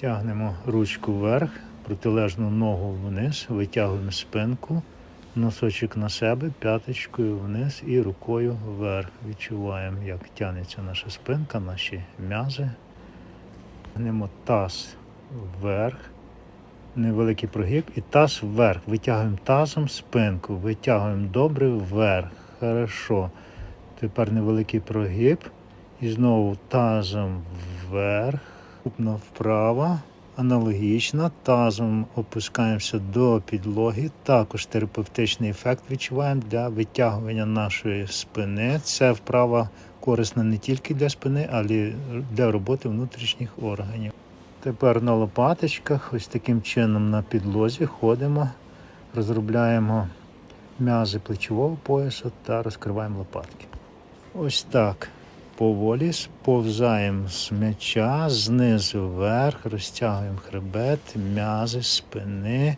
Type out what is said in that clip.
Тягнемо ручку вверх, протилежну ногу вниз, витягуємо спинку, носочок на себе, п'яточкою вниз і рукою вверх. Відчуваємо, як тягнеться наша спинка, наші м'язи. Тягнемо таз вверх, невеликий прогиб і таз вверх. Витягуємо тазом спинку, витягуємо добре вверх. Хорошо. Тепер невеликий прогиб. І знову тазом вверх, купно вправо, аналогічно, тазом опускаємося до підлоги. Також терапевтичний ефект відчуваємо для витягування нашої спини. Це вправа корисна не тільки для спини, але й для роботи внутрішніх органів. Тепер на лопаточках, ось таким чином на підлозі ходимо, розробляємо м'язи плечового поясу та розкриваємо лопатки. Ось так. Поволі сповзаємо з м'яча знизу вверх, розтягуємо хребет, м'язи, спини.